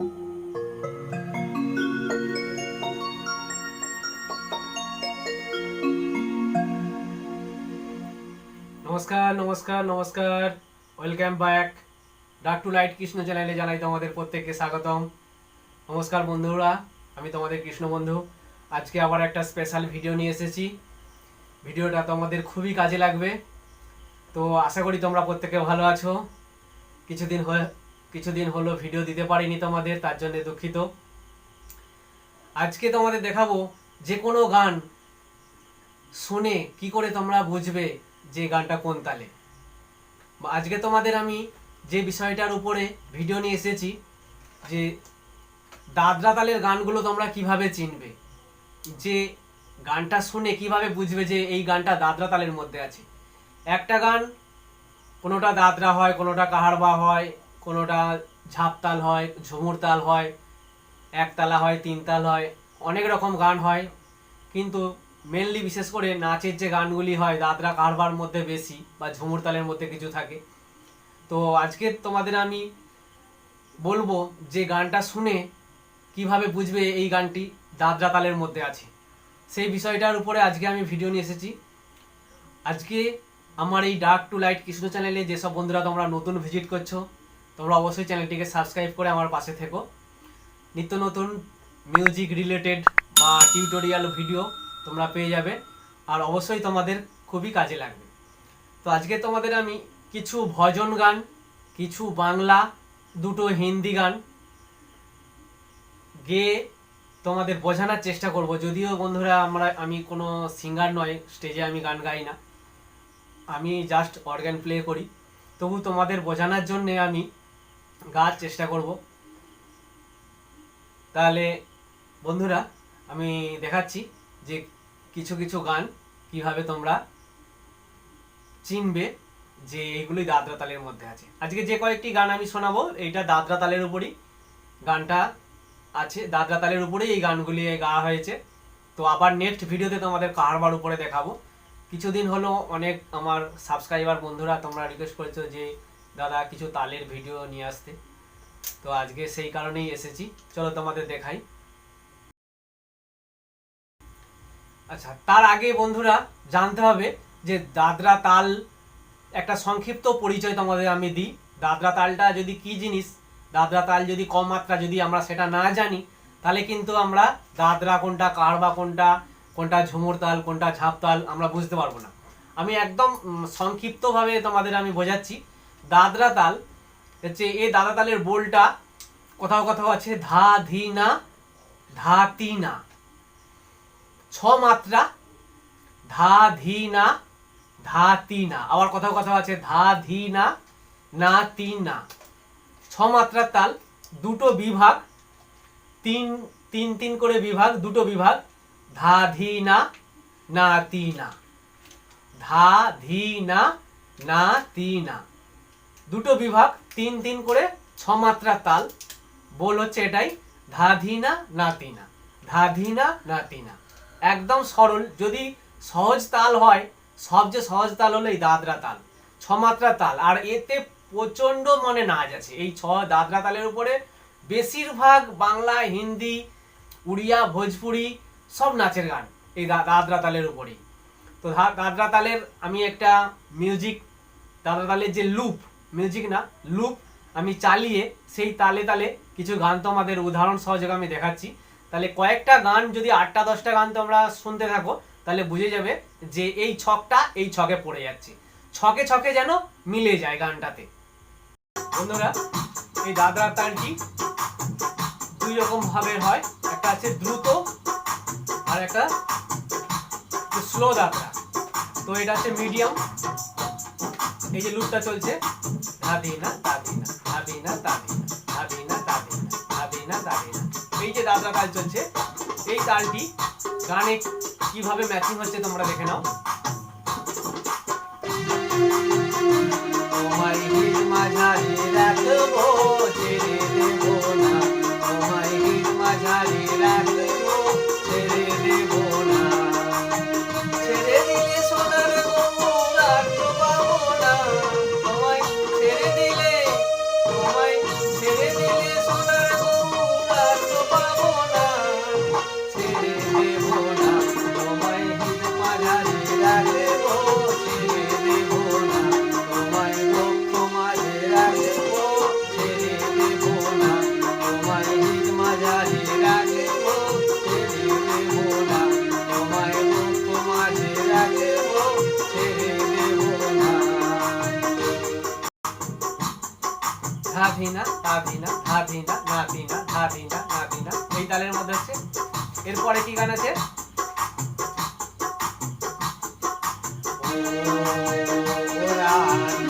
নমস্কার নমস্কার নমস্কার। ওয়েলকাম ব্যাক ডাক টু লাইট কৃষ্ণ চ্যানেলে জানাই তোমাদের প্রত্যেককে স্বাগতম। নমস্কার বন্ধুরা, আমি তোমাদের কৃষ্ণ বন্ধু। আজকে আবার একটা স্পেশাল ভিডিও নিয়ে এসেছি। ভিডিওটা তোমাদের খুবই কাজে লাগবে। তো আশা করি তোমরা প্রত্যেকে ভালো আছো। কিছুদিন কিছুদিন হলো ভিডিও দিতে পারিনি তোমাদের, তার জন্য দুঃখিত। আজকে তোমাদের দেখাবো যে কোনো গান শুনে কি করে তোমরা বুঝবে যে গানটা কোন তালে। আজকে তোমাদের আমি যে বিষয়টার উপরে ভিডিও নিয়ে এসেছি, যে দাদরা তালের গানগুলো তোমরা কীভাবে চিনবে? যে গানটা শুনে কীভাবে বুঝবে যে এই গানটা দাদরা তালের মধ্যে আছে? একটা গান কোনোটা দাদরা হয়, কোনোটা কাহারবা হয় কোনোটা ঝাপতাল হয়, ঝুমুর তাল হয় একতালা হয়, তিন তিনতাল হয়, অনেক রকম গান হয়। কিন্তু মেনলি বিশেষ করে নাচের যে গানগুলি হয়, দাদরা কারবার মধ্যে বেশি বা ঝুমুর তালের মধ্যে কিছু থাকে। তো আজকে তোমাদের আমি বলব যে গানটা শুনে কীভাবে বুঝবে এই গানটি দাদরা তালের মধ্যে আছে। সেই বিষয়টার উপরে আজকে আমি ভিডিও নিয়ে এসেছি। আজকে আমার এই ডার্ক টু লাইট কৃষ্ণ চ্যানেলে যেসব বন্ধুরা তোমরা নতুন ভিজিট করছ তোমরা অবশ্যই চ্যানেলটিকে সাবস্ক্রাইব করে আমার পাশে থেকো। নিত্য নতুন মিউজিক রিলেটেড বা টিউটোরিয়াল ভিডিও তোমরা পেয়ে যাবে আর অবশ্যই তোমাদের খুবই কাজে লাগবে। তো আজকে তোমাদের আমি কিছু ভজন গান, কিছু বাংলা, দুটো হিন্দি গান গেয়ে তোমাদের বোঝানোর চেষ্টা করব। যদিও বন্ধুরা আমরা, আমি কোনো সিঙ্গার নয় স্টেজে আমি গান গাই না। আমি জাস্ট অর্গান প্লে করি। তবু তোমাদের বোঝানোর জন্যে আমি গাওয়ার চেষ্টা করব। তাহলে, বন্ধুরা, আমি দেখাচ্ছি যে কিছু কিছু গান কীভাবে তোমরা চিনবে যে এগুলি দাদরা তালের মধ্যে আছে। আজকে যে কয়েকটি গান আমি শোনাবো, এইটা দাদরা তালের উপরই গানটা আছে। দাদরা তালের উপরেই এই গানগুলি গাওয়া হয়েছে। তো আবার নেক্সট ভিডিওতে তোমাদের কারবার উপরে দেখাবো। কিছুদিন হলো অনেক আমার সাবস্ক্রাইবার বন্ধুরা, তোমরা রিকোয়েস্ট করেছ যে দাদা কিছু তালের ভিডিও নিয়ে আসতে। তো আজকে সেই কারণেই এসেছি। চলো তোমাদের দেখাই। আচ্ছা তার আগে বন্ধুরা জানতে হবে যে দাদরা তাল একটা সংক্ষিপ্ত পরিচয় তোমাদের আমি দিই। দাদরা তালটা যদি কি জিনিস, দাদরা তাল যদি কম মাত্রা যদি আমরা সেটা না জানি, তাহলে কিন্তু আমরা দাদরা কোনটা, কারবা কোনটা কোনটা ঝুমুর তাল, কোনটা ঝাঁপ তাল আমরা বুঝতে পারব না। আমি একদম সংক্ষিপ্তভাবে তোমাদের আমি বোঝাচ্ছি। দাদরা তাল। হচ্ছে এই দাদরা তালের বোলটা কোথাও কোথাও আছে ধা, ধি, না, ধা, তি, না। ছ মাত্রা, ধা, ধি, না, ধা, তি, না। আবার কোথাও কোথাও আছে ধা, ধি, না না, তি, না। ছ মাত্রার তাল, দুটো বিভাগ, তিন তিন তিন করে বিভাগ, দুটো বিভাগ, ধা, ধি, না না না। ধা, ধি, না না, তি, না। দুটো বিভাগ, তিন তিন করে ছ মাত্রার তাল। বল হচ্ছে এটাই ধাধিনা নাতিনা ধাধিনা না, তি, না। ধা, ধি, না না, তি, না। একদম সরল, যদি সহজ তাল হয় সবচেয়ে সহজ তাল হলো এই দাদরা তাল। ছ মাত্রা তাল, আর এতে প্রচণ্ড মনে নাচ আছে। এই ছ দাদরা তালের উপরে বেশিরভাগ বাংলা, হিন্দি, উড়িয়া, ভোজপুরি সব নাচের গান এই দাদরা তালের উপরেই। তো দাদরা তালের আমি একটা মিউজিক দাদরা তালের যে লুপ মিউজিক না লুপ আমি চালিয়ে সেই তালে তালে কিছু গান তোমাদের উদাহরণ সহযোগে আমি দেখাচ্ছি। তাহলে কয়েকটা গান যদি আটটা দশটা গান তোমরা শুনতে থাকো, তাহলে বুঝে যাবে যে এই ছকটা এই ছকে পড়ে যাচ্ছে। ছকে ছকে যেন মিলে যায় গানটাতে। বন্ধুরা, এই দাদরা তালটি দুই রকম ভাবে হয়। একটা আছে দ্রুত আর একটা স্লো দাদরা। তো এটা হচ্ছে মিডিয়াম এই যে লুপটা চলছে ধাদি না দাদি না ধাদি না দাদি না দাদি দাদি এই যে দাদরা তাল চলছে, এই তালটি গানে কীভাবে ম্যাচিং হচ্ছে তোমরা দেখে নাও। তোমায় মাঝারি রাখব, ছেড়ে দেবো না। তোমায় মাঝারি রাখব। না বিনা না এই তালের মধ্যে হচ্ছে এরপরে কি গান আছে? ও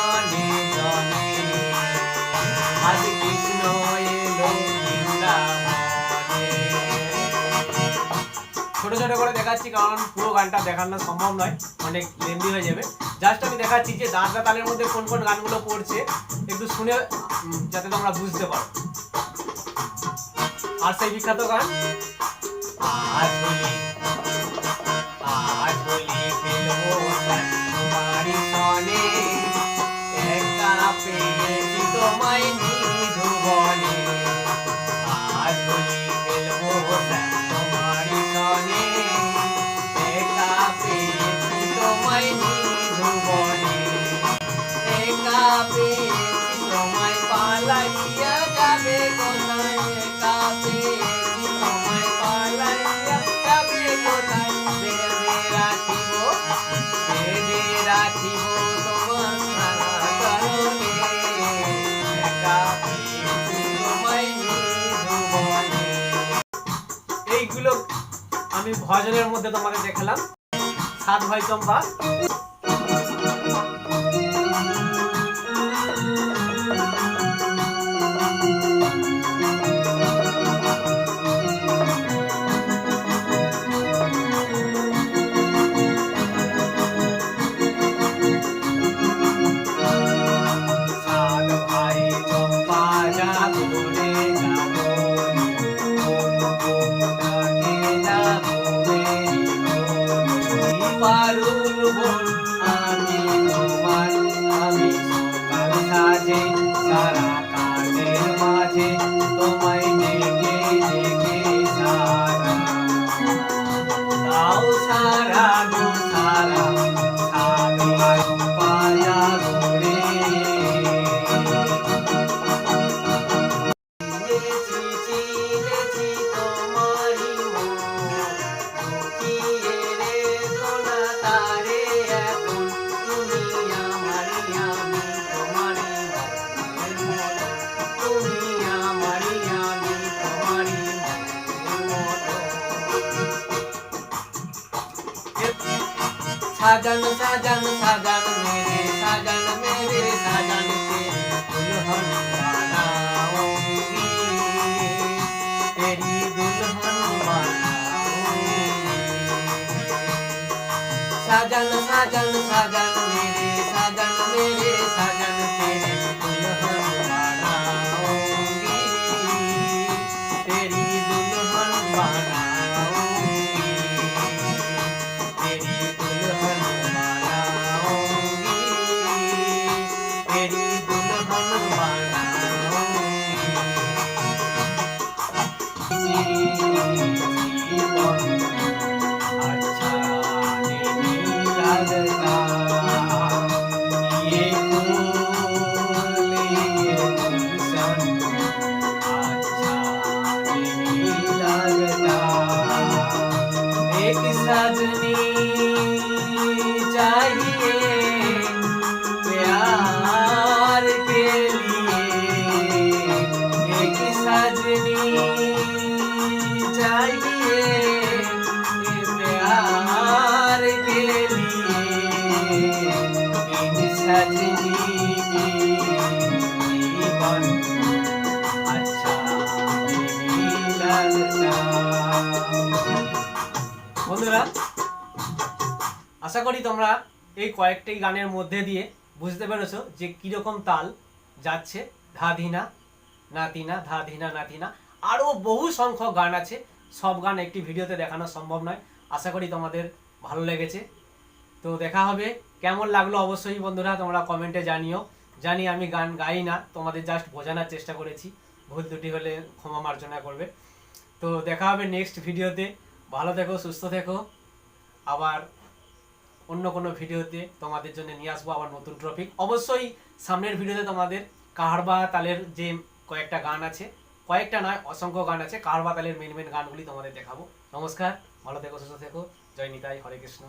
ছোট করে দেখাচ্ছি, কারণ পুরো গানটা দেখানো সম্ভব নয়, অনেক লেন্দি হয়ে যাবে। জাস্ট আমি দেখাচ্ছি যে দাঁতটা তালের মধ্যে কোন কোন গানগুলো পড়ছে, একটু শুনে যাতে তোমরা বুঝতে পারো। আর সেই বিখ্যাত গান? আজ তোমায় এইগুলো আমি ভজনের মধ্যে তোমাকে দেখালাম। সাত ভাই চম্পা। 사장 사장 사장 사장 sajan sajan sajan আশা করি তোমরা এই কয়েকটি গানের মধ্যে দিয়ে বুঝতে পেরেছ যে কীরকম তাল যাচ্ছে। ধা ধিনা, না তিনা, ধা না আরও বহু সংখ্যক গান আছে। সব গান একটি ভিডিওতে দেখানো সম্ভব নয়। আশা করি তোমাদের ভালো লেগেছে। তো দেখা হবে। কেমন লাগল অবশ্যই বন্ধুরা তোমরা কমেন্টে জানিও। জানি আমি গান গাই না, তোমাদের জাস্ট বোঝানোর চেষ্টা করেছি। ভুল দুটি হলে ক্ষমা মার্জনা করবে। তো দেখা হবে নেক্সট ভিডিওতে ভালো থেকো, সুস্থ থেকো। আবার অন্য কোনো ভিডিওতে তোমাদের জন্য নিয়ে আসব আবার নতুন টপিক অবশ্যই সামনের ভিডিওতে তোমাদের কাহারবা তালের যে কয়েকটা গান আছে, কয়েকটা নয়, অসংখ্য গান আছে, কাহারবা তালের মেন মেন গানগুলি তোমাদের দেখাবো। নমস্কার, ভালো থেকো, সুস্থ থেকো। জয় নিতাই, হরে কৃষ্ণ।